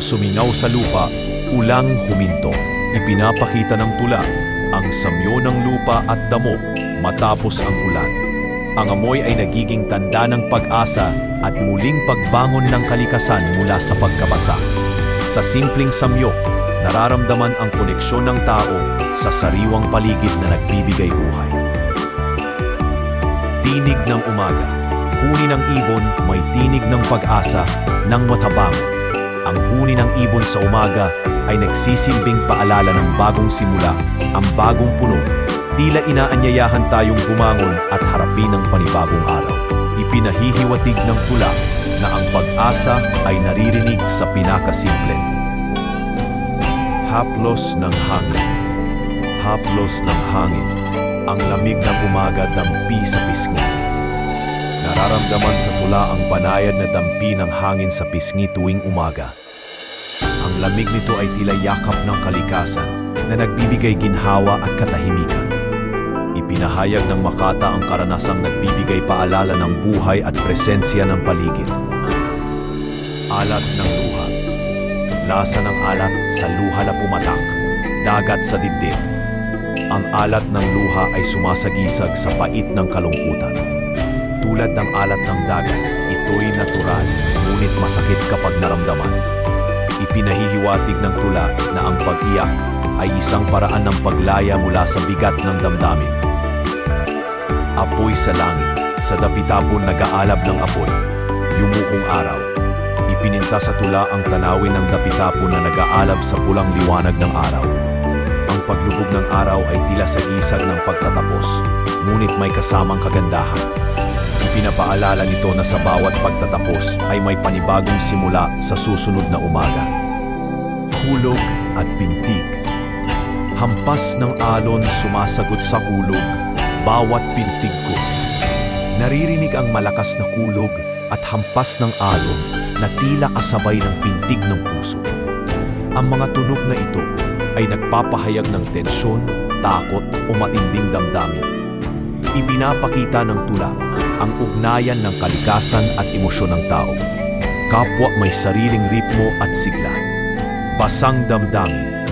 Nang sumingaw sa lupa, ulang huminto. Ipinapakita ng tula ang samyo ng lupa at damo matapos ang ulan. Ang amoy ay nagiging tanda ng pag-asa at muling pagbangon ng kalikasan mula sa pagkabasa. Sa simpleng samyo, nararamdaman ang koneksyon ng tao sa sariwang paligid na nagbibigay buhay. Tinig ng umaga. Huni ng ibon, may tinig ng pag-asa ng matabangon. Ang huni ng ibon sa umaga ay nagsisilbing paalala ng bagong simula, ang bagong puno. Tila inaanyayahan tayong bumangon at harapin ang panibagong araw. Ipinahihiwatig ng tula na ang pag-asa ay naririnig sa pinakasimple. Haplos ng hangin. Haplos ng hangin. Ang lamig ng umaga dampi sa pisngi. Nararamdaman sa tula ang banayad na dampi ng hangin sa pisngi tuwing umaga. Ang lamig nito ay tila yakap ng kalikasan na nagbibigay ginhawa at katahimikan. Ipinahayag ng Makata ang karanasang nagbibigay paalala ng buhay at presensya ng paligid. Alat ng luha. Lasa ng alat sa luha na pumatak. Dagat sa dibdib. Ang alat ng luha ay sumasagisag sa pait ng kalungkutan. Tulad ng alat ng dagat, ito'y natural, ngunit masakit kapag naramdaman. Ipinahihiwatig ng tula na ang pag-iyak ay isang paraan ng paglaya mula sa bigat ng damdamin. Apoy sa langit, sa dapitapon nag-aalab ng apoy, yumukong araw. Ipininta sa tula ang tanawin ng dapitapon na nag-aalab sa pulang liwanag ng araw. Ang paglubog ng araw ay tila sa isag ng pagtatapos, ngunit may kasamang kagandahan. Ipinapaalala nito na sa bawat pagtatapos ay may panibagong simula sa susunod na umaga. Hulog at pintig. Hampas ng alon sumasagot sa kulog, bawat pintig ko. Naririnig ang malakas na kulog at hampas ng alon na tila kasabay ng pintig ng puso. Ang mga tunog na ito ay nagpapahayag ng tensyon, takot o matinding damdamin. Ipinapakita ng tula ang ugnayan ng kalikasan at emosyon ng tao. Kapwa may sariling ritmo at sigla. Basang damdamin.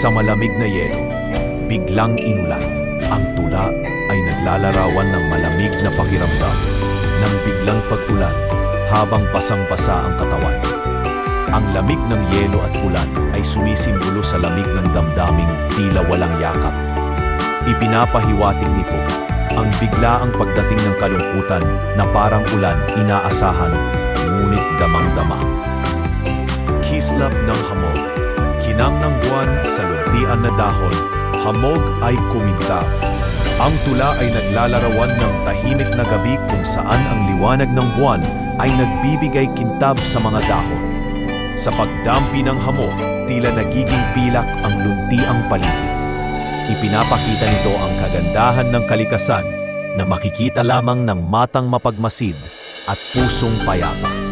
Sa malamig na yelo, biglang inulan. Ang tula ay naglalarawan ng malamig na pakiramdam ng biglang pag-ulan habang basang-basa ang katawan. Ang lamig ng yelo at ulan ay sumisimbolo sa lamig ng damdaming tila walang yakap. Ipinapahiwatig nito ang biglaang pagdating ng kalungkutan na parang ulan inaasahan ngunit damang-dama. Kislap ng hamog. Kinang ng buwan sa luntian na dahon, hamog ay kuminta. Ang tula ay naglalarawan ng tahimik na gabi kung saan ang liwanag ng buwan ay nagbibigay kintab sa mga dahon. Sa pagdampi ng hamog, tila nagiging pilak ang luntiang paligid. Ipinapakita nito ang kagandahan ng kalikasan na makikita lamang ng matang mapagmasid at pusong payapa.